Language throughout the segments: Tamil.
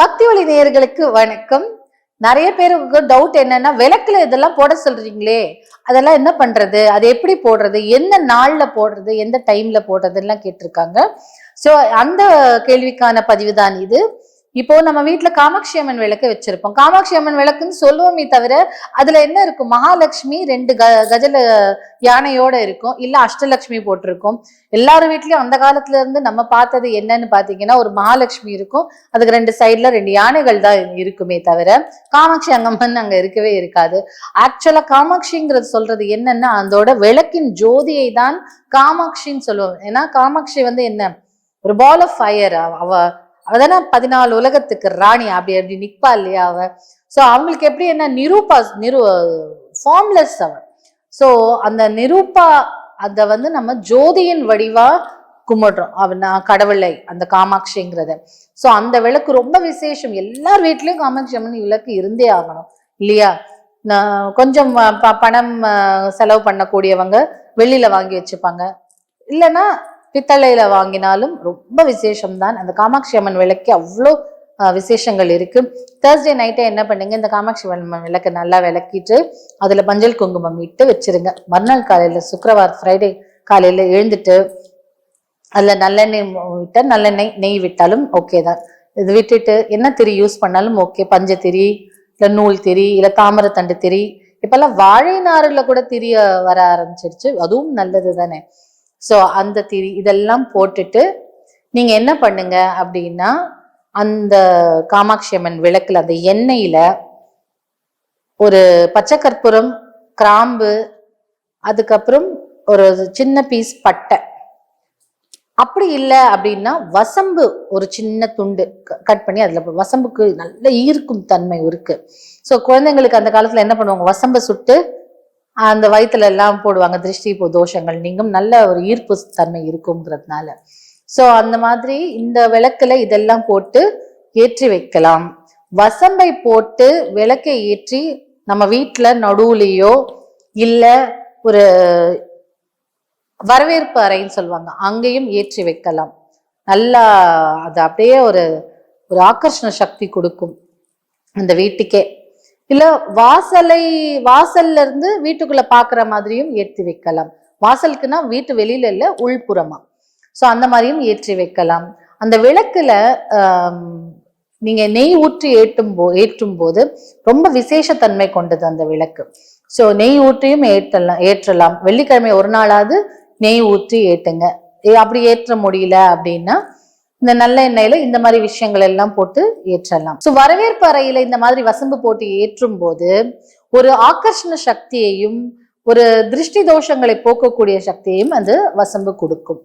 பக்தி ஒளி நேயர்களுக்கு வணக்கம். நிறைய பேருக்கு டவுட் என்னன்னா விளக்குல இதெல்லாம் போட சொல்றீங்களே அதெல்லாம் என்ன பண்றது? அது எப்படி போடுறது? எந்த நாள்ல போடுறது? எந்த டைம்ல போடுறதுலாம் கேட்டிருக்காங்க. ஸோ அந்த கேள்விக்கான பதிவு தான் இது. இப்போ நம்ம வீட்டுல காமாட்சி அம்மன் விளக்கு வச்சிருப்போம். காமாட்சி அம்மன் விளக்குன்னு சொல்லுவோமே தவிர அதுல என்ன இருக்கும்? மகாலட்சுமி ரெண்டு க கஜல யானையோட இருக்கும். இல்ல அஷ்டலட்சுமி போட்டிருக்கும். எல்லார் வீட்லயும் அந்த காலத்துல இருந்து நம்ம பார்த்தது என்னன்னு பாத்தீங்கன்னா ஒரு மகாலட்சுமி இருக்கும். அதுக்கு ரெண்டு சைடுல ரெண்டு யானைகள் தான் இருக்குமே தவிர காமாட்சி அங்கம்மன் அங்க இருக்கவே இருக்காது. ஆக்சுவலா காமாட்சிங்கிறது சொல்றது என்னன்னா அதோட விளக்கின் ஜோதியை தான் காமாட்சின்னு சொல்லுவோம். ஏன்னா காமாட்சி வந்து என்ன? ஒரு பால் ஆஃப் ஃபயர் அவ அவதானே பதினாலு உலகத்துக்கு ராணி அப்படி அப்படி நிற்பா இல்லையா அவ? ஸோ அவங்களுக்கு எப்படி என்ன? நிரூபா நிரு ஃபார்ம்லெஸ் அவள் ஸோ அந்த நிரூபா அதை வந்து நம்ம ஜோதியின் வடிவா கும்பிடுறோம். அவன் நான் கடவுளை அந்த காமாட்சிங்கிறத. ஸோ அந்த விளக்கு ரொம்ப விசேஷம். எல்லார் வீட்லயும் காமாட்சி அம்மன் விளக்கு இருந்தே ஆகணும். இல்லையா? நான் கொஞ்சம் ப- பணம் செலவு பண்ணக்கூடியவங்க வெளியில வாங்கி வச்சுப்பாங்க. இல்லைன்னா பித்தளையில வாங்கினாலும் ரொம்ப விசேஷம் தான் அந்த காமாட்சி அம்மன் விளக்கு அவ்வளோ விசேஷங்கள் இருக்கு. தேர்ஸ்டே நைட்டே என்ன பண்ணுங்க இந்த காமாட்சி அம்மன் விளக்கு நல்லா விளக்கிட்டு அதுல மஞ்சள் குங்குமம் இட்டு வச்சிருங்க. மறுநாள் காலையில சுக்கரவார் ஃப்ரைடே காலையில எழுந்துட்டு அதுல நல்லெண்ணெய் விட்டால் நல்லெண்ணெய் நெய் விட்டாலும் ஓகே தான். இது விட்டுட்டு என்ன திரி யூஸ் பண்ணாலும் ஓகே பஞ்ச திரி இல்லை நூல் திரி இல்லை தாமரத்தண்டு திரி இப்பெல்லாம் வாழை நாரில் கூட திரிய வர ஆரம்பிச்சிருச்சு. அதுவும் நல்லது தானே ஸோ அந்த திரி இதெல்லாம் போட்டுட்டு நீங்கள் என்ன பண்ணுங்க அப்படின்னா அந்த காமாட்சி அம்மன் விளக்கில் அந்த எண்ணெயில் ஒரு பச்சை கற்பூரம் கிராம்பு அதுக்கப்புறம் ஒரு சின்ன பீஸ் பட்டை. அப்படி இல்லை அப்படின்னா வசம்பு ஒரு சின்ன துண்டு கட் பண்ணி அதில் வசம்புக்கு நல்ல ஈர்க்கும் தன்மை இருக்கு. ஸோ குழந்தைங்களுக்கு அந்த காலத்தில் என்ன பண்ணுவாங்க? வசம்பை சுட்டு அந்த வயிற்றுல எல்லாம் போடுவாங்க திருஷ்டி தோஷங்கள். நீங்கும் நல்ல ஒரு ஈர்ப்பு தன்மை இருக்குங்கிறதுனால ஸோ அந்த மாதிரி இந்த விளக்குல இதெல்லாம் போட்டு ஏற்றி வைக்கலாம். வசம்பை போட்டு விளக்கை ஏற்றி நம்ம வீட்டில் நடுவுலேயோ இல்லை ஒரு வரவேற்பு அறைன்னு சொல்லுவாங்க அங்கேயும் ஏற்றி வைக்கலாம். நல்லா அது அப்படியே ஒரு ஒரு ஆக்கர்ஷண சக்தி கொடுக்கும். அந்த வீட்டுக்கே. இல்ல வாசலை வாசல்ல இருந்து வீட்டுக்குள்ள பாக்குற மாதிரியும் ஏற்றி வைக்கலாம். வாசலுக்குன்னா வீட்டு வெளியில இல்ல உள்புறமா. சோ அந்த மாதிரியும் ஏற்றி வைக்கலாம். அந்த விளக்குல நீங்க நெய் ஊற்றி ஏற்றும் போ ஏற்றும் போது ரொம்ப விசேஷத்தன்மை கொண்டது அந்த விளக்கு. சோ நெய் ஊற்றியும் ஏற்றலாம் ஏற்றலாம். வெள்ளிக்கிழமை ஒரு நாளாவது நெய் ஊற்றி ஏற்றுங்க ஏ, அப்படி ஏற்ற முடியல அப்படின்னா இந்த நல்ல எண்ணெயில இந்த மாதிரி விஷயங்கள் எல்லாம் போட்டு ஏற்றலாம். ஸோ வரவேற்பு அறையில இந்த மாதிரி வசம்பு போட்டு ஏற்றும் போது ஒரு ஆகர்ஷண சக்தியையும் ஒரு திருஷ்டி தோஷங்களை போக்கக்கூடிய சக்தியையும் அது வசம்பு கொடுக்கும்.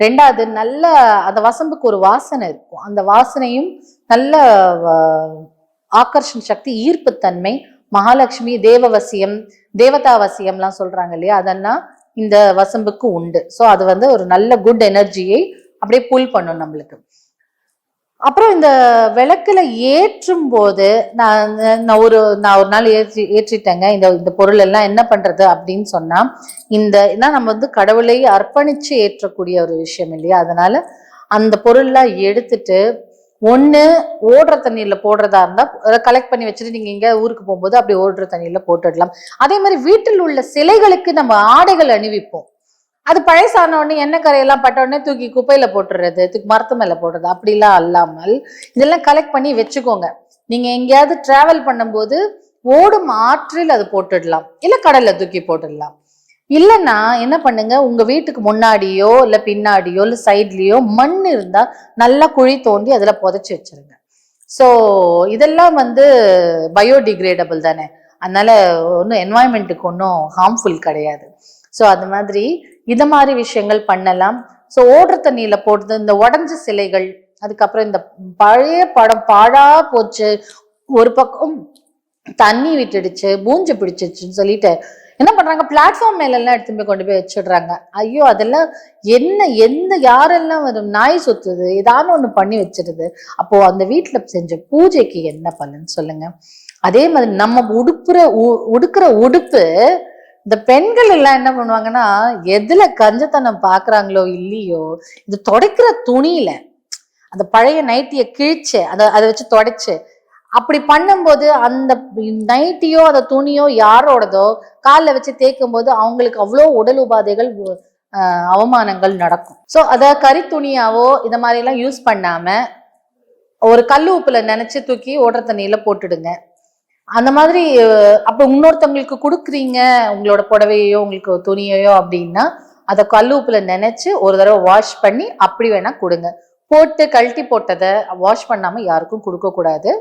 ரெண்டாவது நல்ல அந்த வசம்புக்கு ஒரு வாசனை இருக்கும். அந்த வாசனையும் நல்ல வ- ஆகர்ஷண சக்தி ஈர்ப்புத்தன்மை மகாலட்சுமி தேவவசியம் தேவதாவசியம்லாம் சொல்றாங்க இல்லையா? அதெல்லாம் இந்த வசம்புக்கு உண்டு. ஸோ அது வந்து ஒரு நல்ல குட் எனர்ஜியை அப்படியே புல் பண்ணும் நம்மளுக்கு. அப்புறம் இந்த விளக்கில் ஏற்றும் போது நான் நான் ஒரு நான் ஒரு நாள் ஏற்றி ஏற்றிட்டேங்க. இந்த இந்த பொருள் எல்லாம் என்ன பண்ணுறது அப்படின்னு சொன்னால் இந்த ஏன்னா நம்ம வந்து கடவுளை அர்ப்பணித்து ஏற்றக்கூடிய ஒரு விஷயம் இல்லையா? அதனால அந்த பொருள்லாம் எடுத்துட்டு ஒன்று ஓடுற தண்ணியில் போடுறதா இருந்தால் கலெக்ட் பண்ணி வச்சுட்டு நீங்கள் இங்கே ஊருக்கு போகும்போது அப்படி ஓடுற தண்ணியில் போட்டுடலாம். அதே மாதிரி வீட்டில் உள்ள சிலைகளுக்கு நம்ம ஆடைகள் அணிவிப்போம். அது பழசான உடனே எண்ணெய் கரையெல்லாம் பட்ட உடனே தூக்கி குப்பையில போட்டுறது தூக்கி மரத்து மேல போடுறது அப்படிலாம் அல்லாமல் இதெல்லாம் கலெக்ட் பண்ணி வச்சுக்கோங்க. நீங்க எங்கேயாவது டிராவல் பண்ணும்போது ஓடும் ஆற்றில் அது போட்டுடலாம். இல்ல கடல்ல தூக்கி போட்டுடலாம். இல்லைன்னா என்ன பண்ணுங்க உங்க வீட்டுக்கு முன்னாடியோ இல்ல பின்னாடியோ இல்ல சைட்லயோ மண் இருந்தா நல்லா குழி தோண்டி அதுல புதைச்சி வச்சிருங்க. ஸோ இதெல்லாம் வந்து பயோடிகிரேடபிள் தானே. அதனால ஒன்றும் என்வாயன்மெண்ட்டுக்கு ஒன்றும் ஹார்ம்ஃபுல் கிடையாது. ஸோ அது மாதிரி இது மாதிரி விஷயங்கள் பண்ணலாம். ஸோ ஓடுற தண்ணியில் போடுறது இந்த உடஞ்ச சிலைகள் அதுக்கப்புறம் இந்த பழைய படம் பாழா போச்சு ஒரு பக்கம் தண்ணி விட்டுடுச்சு பூஞ்சு பிடிச்சிச்சுன்னு சொல்லிட்டு என்ன பண்றாங்க? பிளாட்ஃபார்ம் மேல எல்லாம் எடுத்து போய் கொண்டு போய் வச்சிடுறாங்க. ஐயோ அதெல்லாம் என்ன எந்த யாரெல்லாம் வரும்? நாய் சுத்துது ஏதாவது ஒண்ணு பண்ணி வச்சிடுது. அப்போ அந்த வீட்டுல செஞ்ச பூஜைக்கு என்ன பலன் சொல்லுங்க? அதே மாதிரி நம்ம உடுப்புற உ- உடுக்குற உடுப்பு இந்த பெண்கள் எல்லாம் என்ன பண்ணுவாங்கன்னா எதுல கஞ்சத்தனம் பாக்குறாங்களோ இல்லையோ இது துடைக்கிற துணியில அந்த பழைய நைட்டியை கிழிச்சு அதை அதை வச்சு தொடச்சு அப்படி பண்ணும்போது அந்த நைட்டியோ அந்த துணியோ யாரோடதோ காலில் வச்சு தேய்க்கும் போது அவங்களுக்கு அவ்வளோ உடல் உபாதைகள் அவமானங்கள் நடக்கும். ஸோ அதை கறி துணியாவோ இந்த மாதிரிலாம் யூஸ் பண்ணாம ஒரு கல் உப்புல நினைச்சு தூக்கி ஓடுற தண்ணியில போட்டுடுங்க. அந்த மாதிரி அப்போ இன்னொருத்தவங்களுக்கு கொடுக்குறீங்க உங்களோட புடவையோ உங்களுக்கு துணியையோ அப்படின்னா அதை கல்லூப்பில் நினைச்சு ஒரு தடவை வாஷ் பண்ணி அப்படி வேணா கொடுங்க. போட்டு கழட்டி போட்டதை வாஷ் பண்ணாம யாருக்கும் கொடுக்கக்கூடாது.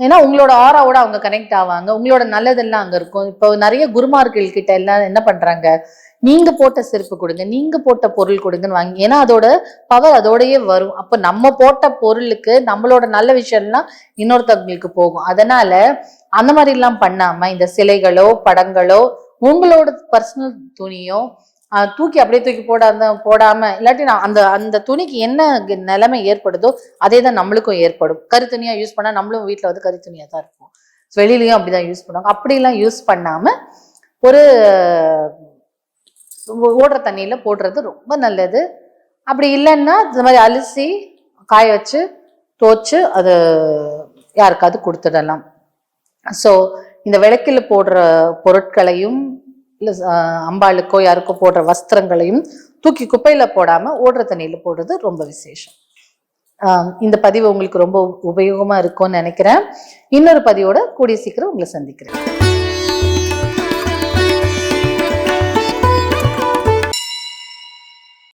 ஏன்னா உங்களோட ஆராவோட அவங்க கனெக்ட் ஆவாங்க. உங்களோட நல்லதெல்லாம் அங்க இருக்கும். இப்போ நிறைய குருமார்கள் கிட்ட எல்லாம் என்ன பண்றாங்க? நீங்க போட்ட செருப்பு கொடுங்க நீங்க போட்ட பொருள் கொடுங்கன்னு வாங்கி ஏன்னா அதோட பவர் அதோடயே வரும். அப்ப நம்ம போட்ட பொருளுக்கு நம்மளோட நல்ல விஷயம்லாம் இன்னொருத்தவங்களுக்கு போகும். அதனால அந்த மாதிரி எல்லாம் பண்ணாம இந்த சிலைகளோ படங்களோ உங்களோட பர்சனல் துணியோ தூக்கி அப்படியே தூக்கி போடாம போடாம இல்லாட்டி நான் அந்த அந்த துணிக்கு என்ன நிலைமை ஏற்படுதோ அதே தான் நம்மளுக்கும் ஏற்படும். கறி யூஸ் பண்ணா நம்மளும் வீட்டில் வந்து கறி தான் இருக்கும் வெளியிலையும் அப்படிதான் யூஸ் பண்ணுவாங்க. அப்படிலாம் யூஸ் பண்ணாம ஒரு ஓடுற தண்ணியில போடுறது ரொம்ப நல்லது. அப்படி இல்லைன்னா இந்த மாதிரி அலசி காய வச்சு தோச்சு அது யாருக்காவது கொடுத்துடலாம். ஸோ இந்த விளக்கில் போடுற பொருட்களையும் இல்லை அம்பாளுக்கோ யாருக்கோ போடுற வஸ்திரங்களையும் தூக்கி குப்பையில் போடாமல் ஓடுற தண்ணியில் போடுறது ரொம்ப விசேஷம். இந்த பதிவு உங்களுக்கு ரொம்ப உபயோகமாக இருக்கும்னு நினைக்கிறேன். இன்னொரு பதிவோட கூடிய சீக்கிரம் உங்களை சந்திக்கிறேன்.